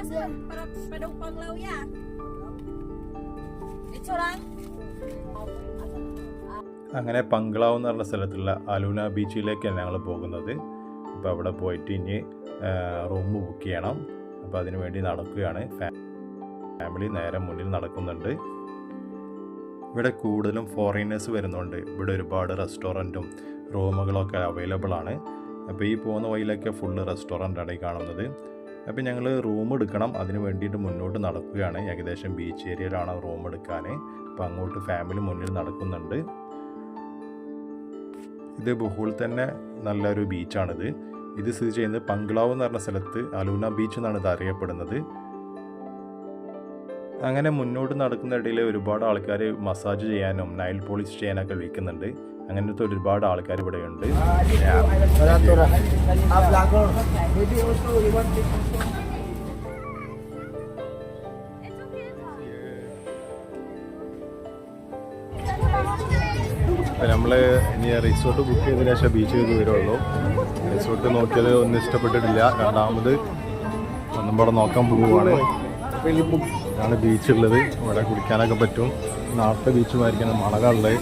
masuk para penumpang laut ya. Itu orang. അങ്ങനെ പങ്ക്ളാവ് എന്ന് പറഞ്ഞ സ്ഥലത്തുള്ള അലൂന ബീച്ചിലേക്കാണ് ഞങ്ങൾ പോകുന്നത്. അപ്പോൾ അവിടെ പോയിട്ട് ഇനി റൂം ബുക്ക് ചെയ്യണം. അപ്പോൾ അതിനു വേണ്ടി നടക്കുകയാണ്. ഫാമിലി നേരെ മുന്നിൽ നടക്കുന്നുണ്ട്. ഇവിടെ കൂടുതലും ഫോറിനേഴ്സ് വരുന്നുണ്ട്. ഇവിടെ ഒരുപാട് റെസ്റ്റോറന്റും റൂമുകളൊക്കെ അവൈലബിൾ ആണ്. അപ്പോൾ ഈ പോകുന്ന വഴിയിലൊക്കെ ഫുള്ള് റെസ്റ്റോറന്റാണ് ഈ കാണുന്നത്. അപ്പോൾ ഞങ്ങൾ റൂം എടുക്കണം അതിന് വേണ്ടിയിട്ട് മുന്നോട്ട് നടക്കുകയാണ് ഏകദേശം ബീച്ച് ഏരിയയിലാണ് റൂം എടുക്കാൻ അപ്പോൾ അങ്ങോട്ട് ഫാമിലി മുന്നിൽ നടക്കുന്നുണ്ട് ഇത് ബഹുൾ തന്നെ നല്ലൊരു ബീച്ചാണിത് ഇത് സ്ഥിതി ചെയ്യുന്നത് പങ്ക്ളാവ് എന്ന് പറഞ്ഞ സ്ഥലത്ത് അലൂന ബീച്ച് എന്നാണ് ഇത് അറിയപ്പെടുന്നത് അങ്ങനെ മുന്നോട്ട് നടക്കുന്ന ഇടയിൽ ഒരുപാട് ആൾക്കാർ മസാജ് ചെയ്യാനും നൈൽ പോളിഷ് ചെയ്യാനൊക്കെ വിൽക്കുന്നുണ്ട് അങ്ങനത്തെ ഒരുപാട് ആൾക്കാർ ഇവിടെയുണ്ട് Also. നമ്മൾ ഇനി റിസോർട്ട് ബുക്ക് ചെയ്തതിന് ശേഷം ബീച്ച് ചെയ്ത് വരുള്ളൂ റിസോർട്ട് നോക്കിയത് ഒന്നും ഇഷ്ടപ്പെട്ടിട്ടില്ല. രണ്ടാമത് ഒന്നും ഇവിടെ നോക്കാൻ പോവുകയാണ് ഇതാണ് ബീച്ച് ഉള്ളത്. ഇവിടെ കുടിക്കാനൊക്കെ പറ്റും. നാട്ടിലെ ബീച്ചുമായിരിക്കണം മണകളുള്ളത്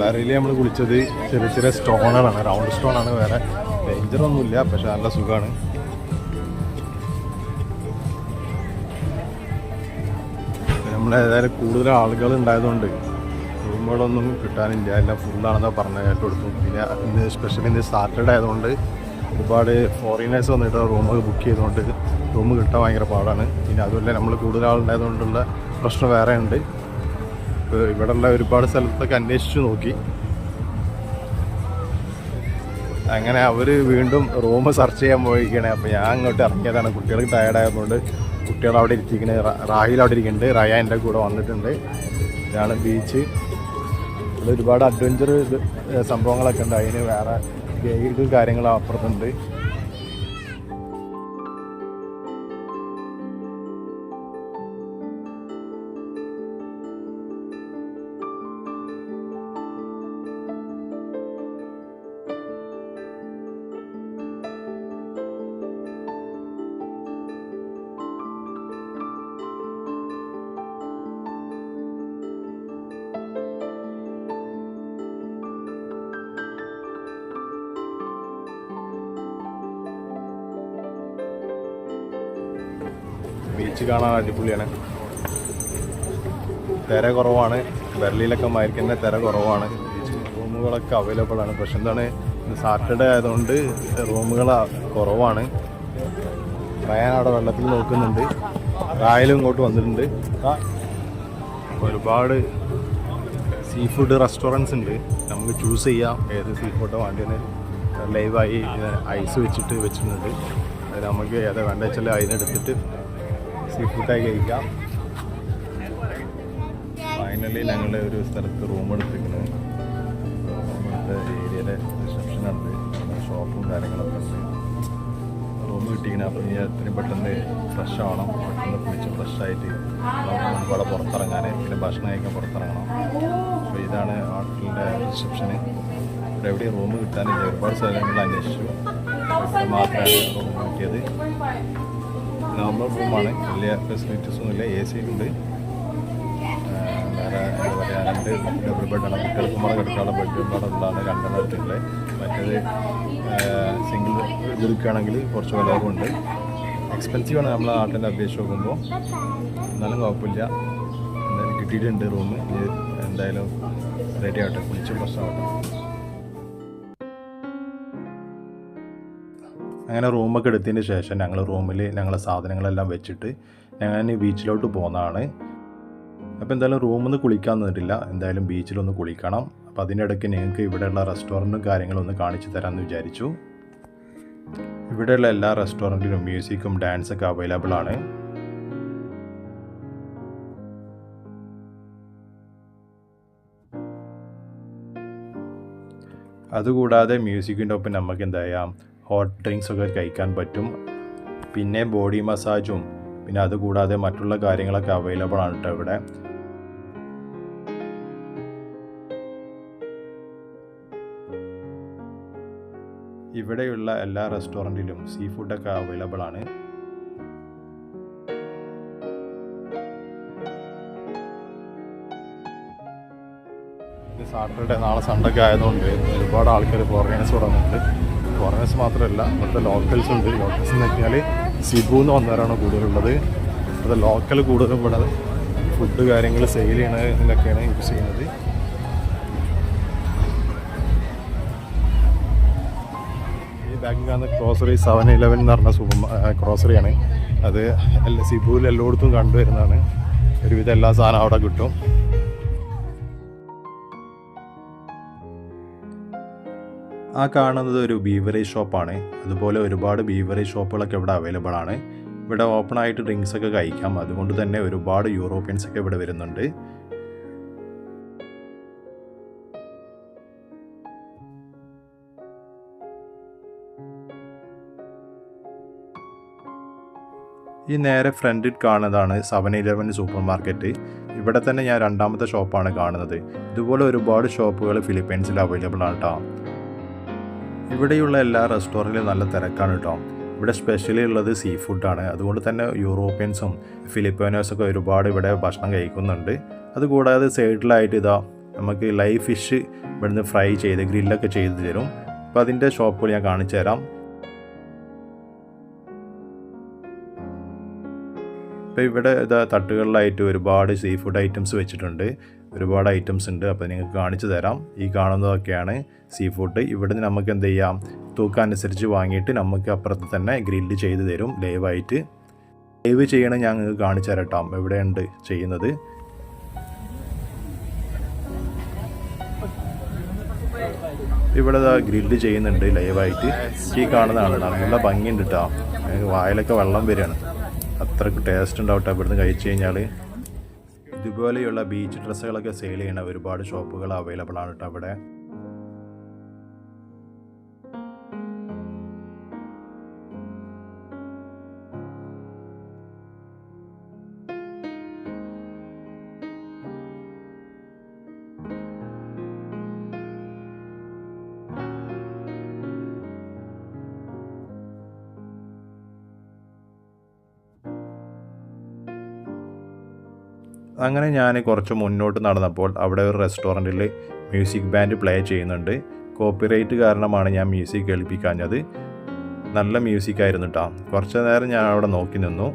വേറെ നമ്മൾ കുളിച്ചത് ചെറിയ ചെറിയ സ്റ്റോണുകളാണ് റൗണ്ട് സ്റ്റോണാണ് വേറെ. ഡേഞ്ചർ ഒന്നുമില്ല പക്ഷെ നല്ല സുഖമാണ് നമ്മളേതായാലും കൂടുതൽ ആളുകൾ ഉണ്ടായതുകൊണ്ട് റൂമുകളൊന്നും കിട്ടാനില്ല. എല്ലാം ഫുള്ളാണെന്നാണ് പറഞ്ഞ കേട്ട് കൊടുത്തു പിന്നെ ഇന്ന് സ്പെഷ്യലി ഇന്ന് സാറ്റർഡേ ആയതുകൊണ്ട് ഒരുപാട് ഫോറിനേഴ്സ് വന്നിട്ട് റൂമൊക്കെ ബുക്ക് ചെയ്തുകൊണ്ട് റൂം കിട്ടാൻ ഭയങ്കര പാടാണ്. പിന്നെ അതുമല്ല നമ്മൾ കൂടുതൽ ആളുണ്ടായതുകൊണ്ടുള്ള പ്രശ്നം വേറെ ഉണ്ട് ഇപ്പോൾ ഇവിടെയുള്ള ഒരുപാട് സ്ഥലത്തൊക്കെ അന്വേഷിച്ച് നോക്കി. അങ്ങനെ അവർ വീണ്ടും റൂം സെർച്ച് ചെയ്യാൻ പോയിരിക്കണേ അപ്പോൾ ഞാൻ അങ്ങോട്ട് ഇറങ്ങിയതാണ്. കുട്ടികൾക്ക് ടയർഡായതുകൊണ്ട് കുട്ടികൾ അവിടെ ഇരിക്കണേ. റാഹിൽ അവിടെ ഇരിക്കുന്നുണ്ട് റയ എന്റെ കൂടെ വന്നിട്ടുണ്ട്. ഇതാണ് ബീച്ച് ഒരുപാട് അഡ്വഞ്ചർ സംഭവങ്ങളൊക്കെ ഉണ്ട്. അതിന് വേറെ ഗൈഡ് കാര്യങ്ങളും അപ്പുറത്തുണ്ട്. ബീച്ച് കാണാൻ അടിപൊളിയാണ്. തിര കുറവാണ്. ബെർലിയിലൊക്കെ മയക്കുന്ന തിര കുറവാണ്. റൂമുകളൊക്കെ അവൈലബിൾ ആണ്. പക്ഷെ എന്താണ് സാറ്റർഡേ ആയതുകൊണ്ട് റൂമുകൾ കുറവാണ്. റയാൻ അവിടെ വെള്ളത്തിൽ നോക്കുന്നുണ്ട്. റായലും ഇങ്ങോട്ട് വന്നിട്ടുണ്ട്. ഒരുപാട് സീ ഫുഡ് റെസ്റ്റോറന്റ്സ് ഉണ്ട്. നമുക്ക് ചൂസ് ചെയ്യാം. ഏത് സീ ഫുഡ് വേണ്ടിയെന്ന് ലൈവായി ഐസ് വെച്ചിട്ട് വെച്ചിട്ടുണ്ട്. നമുക്ക് ഏതാ വേണ്ട വെച്ചാൽ അതിനെടുത്തിട്ട് സീ ഫുഡായി കഴിക്കാം. ഫൈനലി ഞങ്ങൾ ഒരു സ്ഥലത്ത് റൂം എടുത്തിരിക്കുന്നു. നമ്മുടെ ഏരിയയിലെ റിസപ്ഷനുണ്ട് ഷോപ്പും കാര്യങ്ങളൊക്കെ ഉണ്ട്. റൂം കിട്ടിയിരിക്കുന്നത് അപ്പം ഇനി എത്രയും പെട്ടെന്ന് ഫ്രഷ് ആവണം. പെട്ടെന്ന് കുളിച്ച് ഫ്രഷായിട്ട് ഇവിടെ പുറത്തിറങ്ങാൻ പിന്നെ ഭക്ഷണം കഴിക്കാൻ പുറത്തിറങ്ങണം. അപ്പോൾ ഇതാണ് ഹോട്ടലിന്റെ റിസപ്ഷന് ഇവിടെ എവിടെയും റൂം കിട്ടാനില്ല. ഒരുപാട് സ്ഥലങ്ങളിൽ അന്വേഷിച്ചു. മാത്രമാണ് റൂം കിട്ടിയത്. നോർമൽ റൂമാണ്. വലിയ ഫെസിലിറ്റീസ് ഒന്നുമില്ല എ സി ഉണ്ട്. വേറെ എന്താ പറയുക രണ്ട് ഡബിൾ ബെഡാണ് കുട്ടികൾക്ക് മുളക് കിടക്കാനുള്ള ബെഡ്റൂം ഇവിടെ ഉള്ളതാണ് രണ്ടെണ്ണം എടുത്തിട്ടുള്ളത് മറ്റേത് സിംഗിൾ ഇത് എടുക്കുകയാണെങ്കിൽ കുറച്ച് വില എക്സ്പെൻസീവാണ് നമ്മളെ നാട്ടിന്റെ അപേക്ഷിച്ച് നോക്കുമ്പോൾ എന്നാലും കുഴപ്പമില്ല. കിട്ടിയിട്ടുണ്ട് റൂം. എന്തായാലും റെഡി ആവട്ടെ. കുളിച്ച് പ്രശ്നമാവട്ടെ അങ്ങനെ റൂമൊക്കെ എടുത്തതിന് ശേഷം ഞങ്ങൾ റൂമിൽ ഞങ്ങളെ സാധനങ്ങളെല്ലാം വെച്ചിട്ട് ഞങ്ങൾ ബീച്ചിലോട്ട് പോകുന്നതാണ് അപ്പോൾ എന്തായാലും റൂമിൽ കുളിക്കാൻ നിന്നിട്ടില്ല. എന്തായാലും ബീച്ചിലൊന്ന് കുളിക്കണം. അപ്പോൾ അതിനിടയ്ക്ക് നിങ്ങൾക്ക് ഇവിടെയുള്ള റെസ്റ്റോറന്റും കാര്യങ്ങളും ഒന്ന് കാണിച്ചു തരാമെന്ന് വിചാരിച്ചു. ഇവിടെയുള്ള എല്ലാ റെസ്റ്റോറന്റിലും മ്യൂസിക്കും ഡാൻസൊക്കെ അവൈലബിൾ ആണ്. അതുകൂടാതെ മ്യൂസിക്കിന്റെ ഒപ്പം നമുക്ക് എന്താ ചെയ്യാം ഹോട്ട് ഡ്രിങ്ക്സ് ഒക്കെ കഴിക്കാൻ പറ്റും. പിന്നെ ബോഡി മസാജും പിന്നെ അതുകൂടാതെ മറ്റുള്ള കാര്യങ്ങളൊക്കെ അവൈലബിൾ ആണ് കേട്ടോ ഇവിടെ. ഇവിടെയുള്ള എല്ലാ റെസ്റ്റോറന്റിലും സീ ഫുഡൊക്കെ അവൈലബിൾ ആണ്. സാറ്റർഡേ നാളെ സൺഡേ ഒക്കെ ആയതുകൊണ്ട് ഒരുപാട് ആൾക്കാർ ഫോറിനേഴ്സ് തുടങ്ങുന്നുണ്ട് ഫോറിനേഴ്സ് മാത്രമല്ല ഇവിടുത്തെ ലോക്കൽസ് ഉണ്ട്. ലോക്കൽസ് എന്ന് വെച്ചാൽ സിബു എന്ന് വന്നവരാണ് കൂടുതലുള്ളത്. ഇവിടുത്തെ ലോക്കൽ കൂടുതലും ഇവിടെ ഫുഡ് കാര്യങ്ങൾ സെയിൽ ചെയ്യണതിനൊക്കെയാണ് യൂസ് ചെയ്യുന്നത്. കാണുന്ന ക്രോസറി സെവൻ ഇലവൻ എന്ന് പറഞ്ഞ സൂപ്പർ ക്രോസറിയാണ് അത് സിബുവിൽ എല്ലായിടത്തും കണ്ടുവരുന്നതാണ്. ഒരുവിധം എല്ലാ സാധനവും അവിടെ കിട്ടും. ആ കാണുന്നത് ഒരു ബീവറേജ് ഷോപ്പാണ്. അതുപോലെ ഒരുപാട് ബീവറേജ് ഷോപ്പുകളൊക്കെ ഇവിടെ അവൈലബിൾ ആണ്. ഇവിടെ ഓപ്പൺ ആയിട്ട് ഡ്രിങ്ക്സ് ഒക്കെ കഴിക്കാം. അതുകൊണ്ട് തന്നെ ഒരുപാട് യൂറോപ്യൻസ് ഒക്കെ ഇവിടെ വരുന്നുണ്ട്. ഈ നേരെ ഫ്രണ്ടിൽ കാണുന്നതാണ് സെവൻ ഇലവൻ സൂപ്പർ മാർക്കറ്റ് ഇവിടെ തന്നെ ഞാൻ രണ്ടാമത്തെ ഷോപ്പാണ് കാണുന്നത്. ഇതുപോലെ ഒരുപാട് ഷോപ്പുകൾ ഫിലിപ്പൈൻസിൽ അവൈലബിൾ ആണ് കേട്ടോ ഇവിടെയുള്ള എല്ലാ റെസ്റ്റോറന്റിലും നല്ല തിരക്കാണ് കേട്ടോ ഇവിടെ സ്പെഷ്യലി ഉള്ളത് സീ ഫുഡാണ് അതുകൊണ്ട് തന്നെ യൂറോപ്യൻസും ഫിലിപ്പീനോസൊക്കെ ഒരുപാട് ഇവിടെ ഭക്ഷണം കഴിക്കുന്നുണ്ട്. അതുകൂടാതെ സൈഡിലായിട്ട് ഇതാ നമുക്ക് ലൈവ് ഫിഷ് ഇവിടുന്ന് ഫ്രൈ ചെയ്ത് ഗ്രില്ലൊക്കെ ചെയ്ത് തരും. അപ്പോൾ അതിന്റെ ഷോപ്പുകൾ ഞാൻ കാണിച്ചു തരാം ഇപ്പോൾ ഇവിടെ ഇതാ തട്ടുകളിലായിട്ട് ഒരുപാട് സീ ഫുഡ് ഐറ്റംസ് വെച്ചിട്ടുണ്ട്. ഒരുപാട് ഐറ്റംസ് ഉണ്ട്. അപ്പോൾ നിങ്ങൾക്ക് കാണിച്ചു തരാം. ഈ കാണുന്നതൊക്കെയാണ് സീ ഫുഡ് ഇവിടെ നിന്ന് നമുക്ക് എന്ത് ചെയ്യാം? തൂക്കം അനുസരിച്ച് വാങ്ങിയിട്ട് നമുക്ക് അപ്പുറത്ത് തന്നെ ഗ്രില്ല് ചെയ്ത് തരും. ലൈവായിട്ട് ലൈവ് ചെയ്യണം ഞാൻ നിങ്ങൾക്ക് കാണിച്ചു തരട്ടാം. എവിടെയുണ്ട് ചെയ്യുന്നത്? ഇവിടെ ഗ്രില്ല് ചെയ്യുന്നുണ്ട്. ലൈവായിട്ട് ഈ കാണുന്നതാണ്. നല്ല ഭംഗിയുണ്ട് കേട്ടോ വായിലൊക്കെ വെള്ളം വരികയാണ്. അത്രയ്ക്ക് ടേസ്റ്റ് ഉണ്ടാവട്ടെ. ഇവിടുന്ന് കഴിച്ചു കഴിഞ്ഞാൽ ഇതുപോലെയുള്ള ബീച്ച് ഡ്രസ്സുകളൊക്കെ സെയിൽ ചെയ്യുന്ന ഒരുപാട് ഷോപ്പുകൾ അവൈലബിൾ ആണ് കേട്ടോ അവിടെ. അങ്ങനെ ഞാൻ കുറച്ച് മുന്നോട്ട് നടന്നപ്പോൾ അവിടെ ഒരു റെസ്റ്റോറന്റിൽ മ്യൂസിക് ബാൻഡ് പ്ലേ ചെയ്യുന്നുണ്ട്. കോപ്പിറൈറ്റ് കാരണമാണ് ഞാൻ മ്യൂസിക് കേൾപ്പിക്കാഞ്ഞത്. നല്ല മ്യൂസിക് ആയിരുന്നു കേട്ടോ കുറച്ച് നേരം ഞാൻ അവിടെ നോക്കി നിന്നു.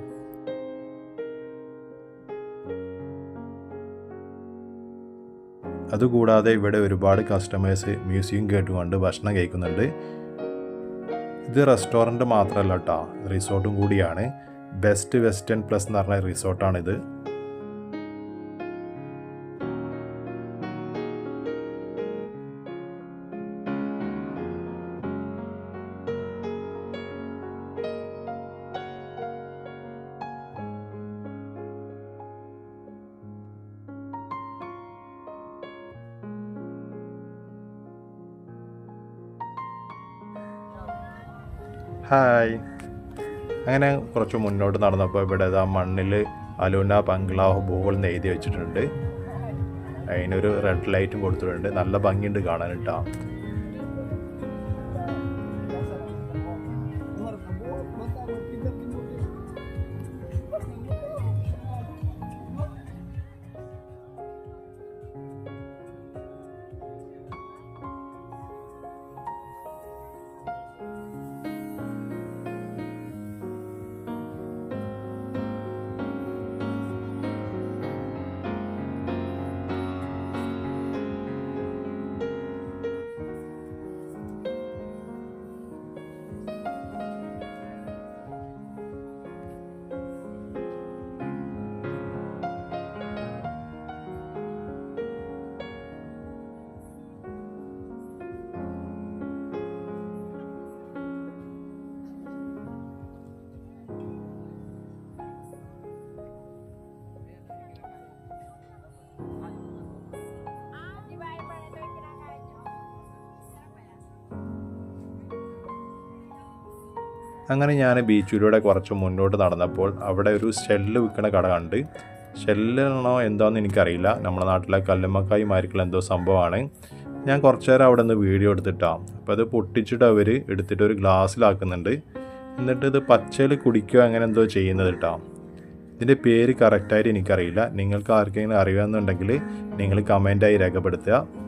അതുകൂടാതെ ഇവിടെ ഒരുപാട് കസ്റ്റമേഴ്സ് മ്യൂസിയം കേട്ടുകൊണ്ട് ഭക്ഷണം കഴിക്കുന്നുണ്ട്. ഇത് റെസ്റ്റോറന്റ് മാത്രമല്ല കേട്ടോ റിസോർട്ടും കൂടിയാണ്. ബെസ്റ്റ് വെസ്റ്റേൺ പ്ലസ് എന്ന് പറഞ്ഞ റിസോർട്ടാണിത്. ഹായ്. അങ്ങനെ കുറച്ച് മുന്നോട്ട് നടന്നപ്പോൾ ഇവിടെ ആ മണ്ണിൽ അലൂന ബംഗ്ലാവ് ബോൾ എന്ന് എഴുതി വെച്ചിട്ടുണ്ട്. അതിനൊരു റെഡ് ലൈറ്റും കൊടുത്തിട്ടുണ്ട്. നല്ല ഭംഗിയുണ്ട് കാണാൻ അങ്ങനെ ഞാൻ ബീച്ചിലൂടെ കുറച്ച് മുന്നോട്ട് നടന്നപ്പോൾ അവിടെ ഒരു ഷെല്ല് വിൽക്കുന്ന കട കണ്ട്. ഷെല്ലാണോ എന്താണെന്ന് എനിക്കറിയില്ല. നമ്മുടെ നാട്ടിലെ കല്ലുമ്മക്കായി മാരിക്കുള്ള എന്തോ സംഭവമാണ്. ഞാൻ കുറച്ച് നേരം അവിടെ നിന്ന് വീഡിയോ എടുത്തിട്ടാണ് അപ്പോൾ അത് പൊട്ടിച്ചിട്ട് അവർ എടുത്തിട്ട് ഒരു ഗ്ലാസ്സിലാക്കുന്നുണ്ട്. എന്നിട്ട് ഇത് പച്ചയിൽ കുടിക്കുക അങ്ങനെ എന്തോ ചെയ്യുന്നത് കേട്ടോ ഇതിന്റെ പേര് കറക്റ്റായിട്ട് എനിക്കറിയില്ല. നിങ്ങൾക്ക് ആർക്കെങ്കിലും അറിയാമെന്നുണ്ടെങ്കിൽ നിങ്ങൾ കമന്റായി രേഖപ്പെടുത്തുക.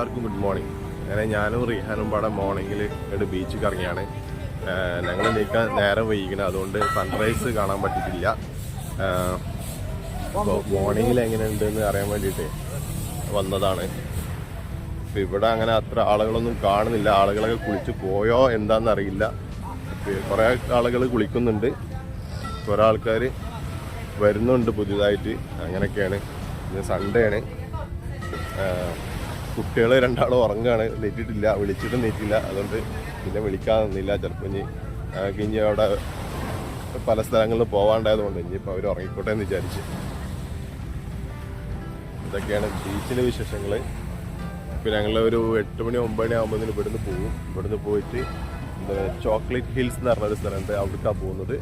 എല്ലാവർക്കും ഗുഡ് മോർണിംഗ് അങ്ങനെ ഞാനും റിഹാനും പാടെ മോർണിംഗിൽ ഇവിടെ ബീച്ചിൽ കറങ്ങിയാണ് ഞങ്ങൾ നീക്കാൻ നേരം വൈകിക്കണം അതുകൊണ്ട് സൺറൈസ് കാണാൻ പറ്റിയിട്ടില്ല. അപ്പോൾ മോർണിംഗിൽ എങ്ങനെയുണ്ടെന്ന് അറിയാൻ വേണ്ടിയിട്ട് വന്നതാണ്. അപ്പോൾ ഇവിടെ അങ്ങനെ അത്ര ആളുകളൊന്നും കാണുന്നില്ല. ആളുകളൊക്കെ കുളിച്ച് പോയോ എന്താണെന്നറിയില്ല കുറേ ആളുകൾ കുളിക്കുന്നുണ്ട്. കുറേ ആൾക്കാർ വരുന്നുണ്ട് പുതിയതായിട്ട്. അങ്ങനെയൊക്കെയാണ്. ഇന്ന് സൺഡേ ആണ്. കുട്ടികൾ രണ്ടാളും ഉറങ്ങുകയാണ്. നെറ്റിട്ടില്ല വിളിച്ചിട്ടും നെറ്റില്ല അതുകൊണ്ട് പിന്നെ വിളിക്കാൻ നിന്നില്ല ചിലപ്പോൾ ഇനി. ഞങ്ങൾക്ക് അവിടെ പല സ്ഥലങ്ങളിൽ പോകാണ്ടായതുകൊണ്ട് ഇനിയിപ്പോൾ അവർ ഉറങ്ങിക്കോട്ടെ എന്ന് വിചാരിച്ച്. ഇതൊക്കെയാണ് ബീച്ചിലെ വിശേഷങ്ങൾ ഇപ്പം ഞങ്ങൾ ഒരു എട്ട് മണി ഒമ്പത് മണി ആകുമ്പോൾ ഇവിടുന്ന് പോകും ഇവിടുന്ന് പോയിട്ട് ചോക്ലേറ്റ് ഹിൽസ് എന്ന് പറഞ്ഞൊരു സ്ഥലമുണ്ട്. അവിടേക്കാണ് പോകുന്നത്.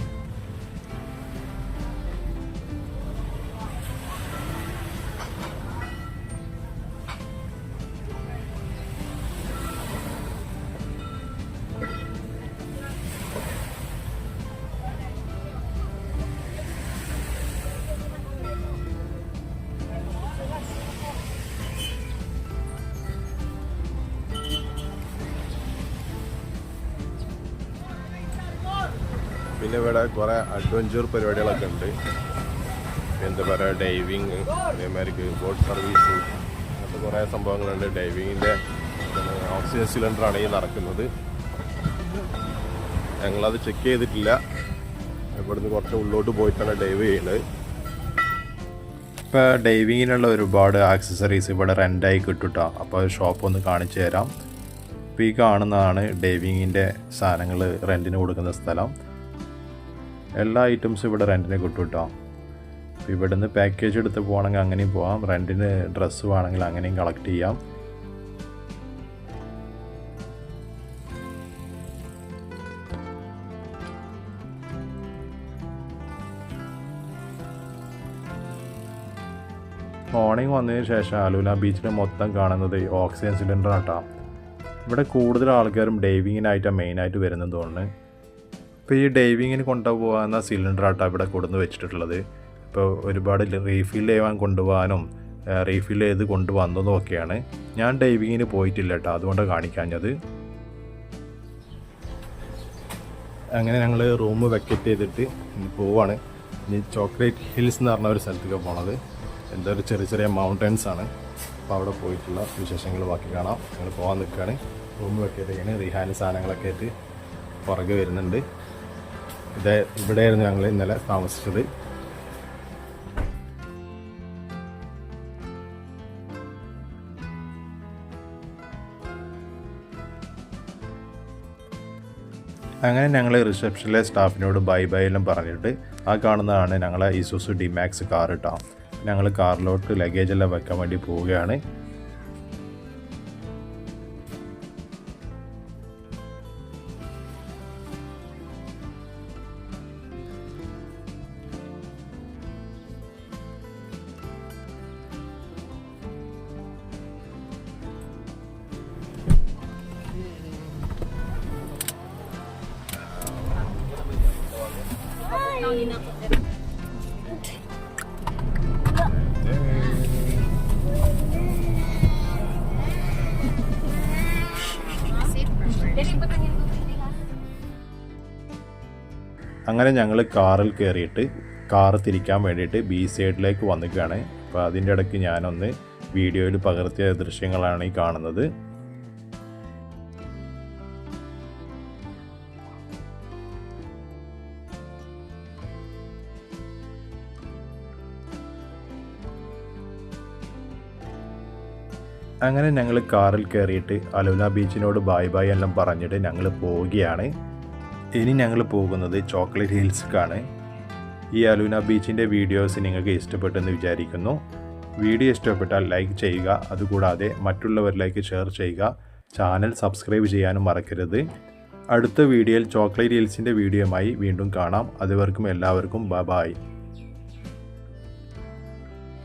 പിന്നെ ഇവിടെ കുറേ അഡ്വഞ്ചർ പരിപാടികളൊക്കെ ഉണ്ട്. എന്താ പറയുക ഡൈവിങ് അതേമാതിരിക്ക് ബോട്ട് സർവീസ് അങ്ങനത്തെ കുറേ സംഭവങ്ങളുണ്ട്. ഡൈവിങ്ങിന്റെ ഓക്സിജൻ സിലിണ്ടറാണ് ഈ നടക്കുന്നത്. ഞങ്ങളത് ചെക്ക് ചെയ്തിട്ടില്ല. ഇവിടുന്ന് കുറച്ച് ഉള്ളോട്ട് പോയിട്ടാണ് ഡൈവ് ചെയ്യുന്നത് ഇപ്പോൾ ഡൈവിങ്ങിനുള്ള ഒരുപാട് ആക്സസറീസ് ഇവിടെ റെന്റായി കിട്ടുട്ടോ. അപ്പോൾ ഷോപ്പ് ഒന്ന് കാണിച്ചു തരാം. ഇപ്പോൾ ഈ കാണുന്നതാണ് ഡൈവിങ്ങിന്റെ സാധനങ്ങൾ റെന്റിന് കൊടുക്കുന്ന സ്ഥലം. എല്ലാ ഐറ്റംസും ഇവിടെ റെന്റിന് കിട്ടും കേട്ടോ അപ്പോൾ ഇവിടുന്ന് പാക്കേജ് എടുത്ത് പോകണമെങ്കിൽ അങ്ങനെയും പോകാം റെന്റിന് ഡ്രസ്സ് വേണമെങ്കിൽ അങ്ങനെയും കളക്ട് ചെയ്യാം. മോർണിംഗ് വന്നതിന് ശേഷം അലൂല ബീച്ചിൽ മൊത്തം കാണുന്നത് ഓക്സിജൻ സിലിണ്ടർ ആട്ടാം. ഇവിടെ കൂടുതൽ ആൾക്കാരും ഡൈവിങ്ങിനായിട്ടാണ് മെയിനായിട്ട് വരുന്നത് തോന്നുന്നു. ഇപ്പോൾ ഈ ഡൈവിങ്ങിന് കൊണ്ടുപോകാവുന്ന സിലിണ്ടർ ആട്ടോ ഇവിടെ കൊടുന്ന് വെച്ചിട്ടുള്ളത്. ഇപ്പോൾ ഒരുപാട് റീഫിൽ ചെയ്യാൻ കൊണ്ടുപോകാനും റീഫിൽ ചെയ്ത് കൊണ്ടുവന്നതും ഒക്കെയാണ്. ഞാൻ ഡൈവിങ്ങിന് പോയിട്ടില്ല കേട്ടോ അതുകൊണ്ട് കാണിക്കാഞ്ഞത്. അങ്ങനെ ഞങ്ങൾ റൂം വെക്കറ്റ് ചെയ്തിട്ട് പോവാണ്. ഇനി ചോക്ലേറ്റ് ഹിൽസ് എന്ന് പറഞ്ഞ ഒരു സ്ഥലത്തേക്ക് പോണത്. ഒരു ചെറിയ ചെറിയ മൗണ്ടൻസ് ആണ്. അപ്പോൾ അവിടെ പോയിട്ടുള്ള വിശേഷങ്ങൾ ബാക്കി കാണാം. ഞങ്ങൾ പോകാൻ നിൽക്കുകയാണ് റൂം വെക്കറ്റ് ചെയ്യാണ്. റിഹാന് സാധനങ്ങളൊക്കെ ആയിട്ട് പുറകെ വരുന്നുണ്ട്. ഇത് ഇവിടെയായിരുന്നു ഞങ്ങൾ ഇന്നലെ താമസിച്ചത്. അങ്ങനെ ഞങ്ങൾ റിസപ്ഷനിലെ സ്റ്റാഫിനോട് ബൈ ബൈ എല്ലാം പറഞ്ഞിട്ട് ആ കാണുന്നതാണ് ഞങ്ങളെ ഇസുസു ഡിമാക്സ് കാർ ഇട്ടാം ഞങ്ങൾ കാറിലോട്ട് ലഗേജ് എല്ലാം വെക്കാൻ വേണ്ടി പോവുകയാണ്. അങ്ങനെ ഞങ്ങൾ കാറിൽ കയറിയിട്ട് കാർ തിരിക്കാൻ വേണ്ടിയിട്ട് ബി സൈഡിലേക്ക് വന്നിക്കുകയാണ് അപ്പോൾ അതിന്റെ ഇടയ്ക്ക് ഞാനൊന്ന് വീഡിയോയിൽ പകർത്തിയ ദൃശ്യങ്ങളാണ് ഈ കാണുന്നത്. അങ്ങനെ ഞങ്ങൾ കാറിൽ കയറിയിട്ട് അലുന ബീച്ചിനോട് ബായ് ബായ് എല്ലാം പറഞ്ഞിട്ട് ഞങ്ങൾ പോവുകയാണ്. ഇനി ഞങ്ങൾ പോകുന്നത് ചോക്ലേറ്റ് ഹിൽസ്ക്കാണ്. ഈ അലൂന ബീച്ചിന്റെ വീഡിയോസ് നിങ്ങൾക്ക് ഇഷ്ടപ്പെട്ടെന്ന് വിചാരിക്കുന്നു. വീഡിയോ ഇഷ്ടപ്പെട്ടാൽ ലൈക്ക് ചെയ്യുക അതുകൂടാതെ മറ്റുള്ളവരിലേക്ക് ഷെയർ ചെയ്യുക. ചാനൽ സബ്സ്ക്രൈബ് ചെയ്യാനും മറക്കരുത്. അടുത്ത വീഡിയോയിൽ ചോക്ലേറ്റ് ഹിൽസിന്റെ വീഡിയോയുമായി വീണ്ടും കാണാം. അതുവർക്കും എല്ലാവർക്കും ബ ബായ്